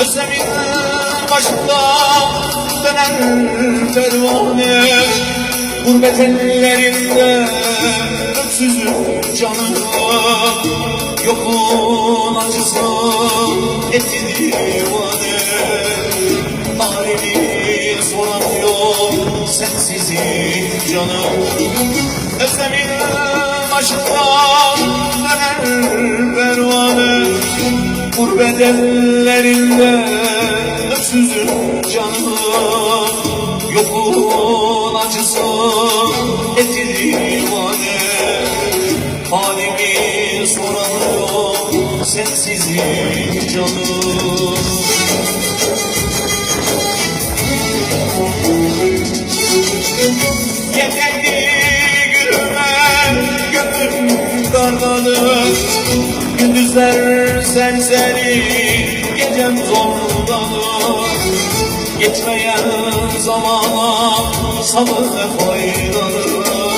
Özlemin başında dönen pervane Gurbet ellerinde öksüzüm canım. Yokluğun acısı etti divane Halini soran yok sensizim canım. Özlemin başında dönen pervane Gurbet ellerinde öksüzüm canım Yokluğun acısı etti divane Halimi soramıyor sensizim canım. Yeterli gülüme gönlüm darlanır Gündüzler serseri gecem zorlanır Geçmeyen zamana sabır ne faydalı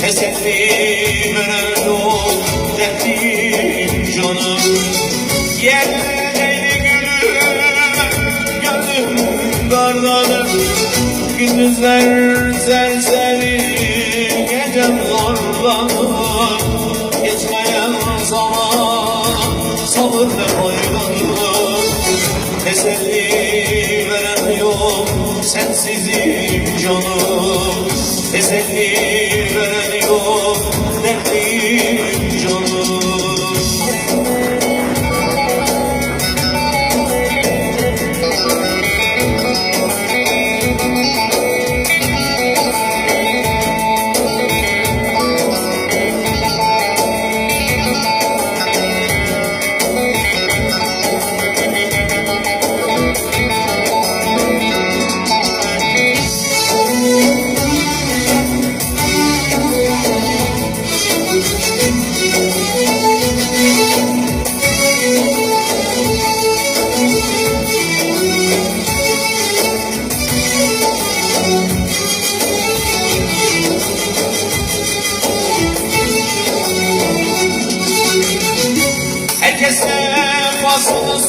Teselli veren yok dertlim canım. Yerleydi gülüm gönlüm darlanır Gündüzler serseri gecem zorlanır Geçmeyen zaman ne faydalı Teselli veren yok sensizim canım Teselli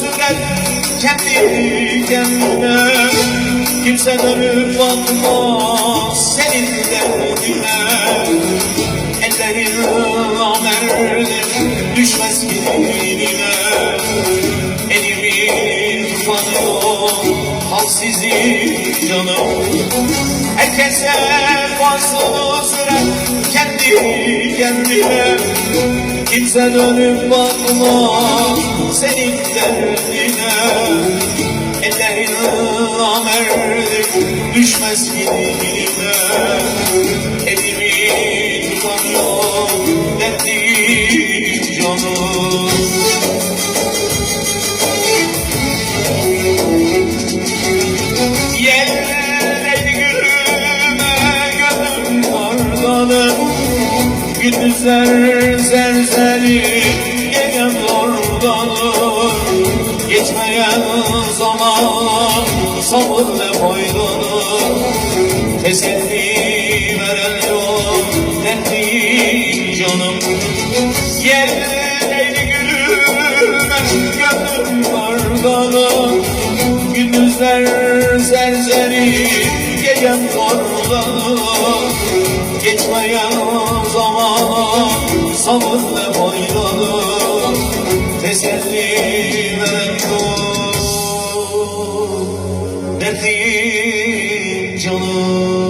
sürer kendi kendine Kimse dönüp bakmaz senin derdine. Ellerin amerdir düşmez ki diline Elimi tutanıyor halsizim canım. Herkese fasıl sürer kendi kendine Kimse dönüp bakmaz senin derdine. Ellerin amerdir düşmez diline Elimi tutanıyor dertli canım. Yerleydi gülüme gönlüm darlanır Gündüzler serseri Geçmeyen zaman sabır faydalı Teselli veren yok dertli canım. Yerleydi gülüme gönlüm darlanır Gündüzler serseri gecem zorlanır Geçmeyen zaman sabır ne 这样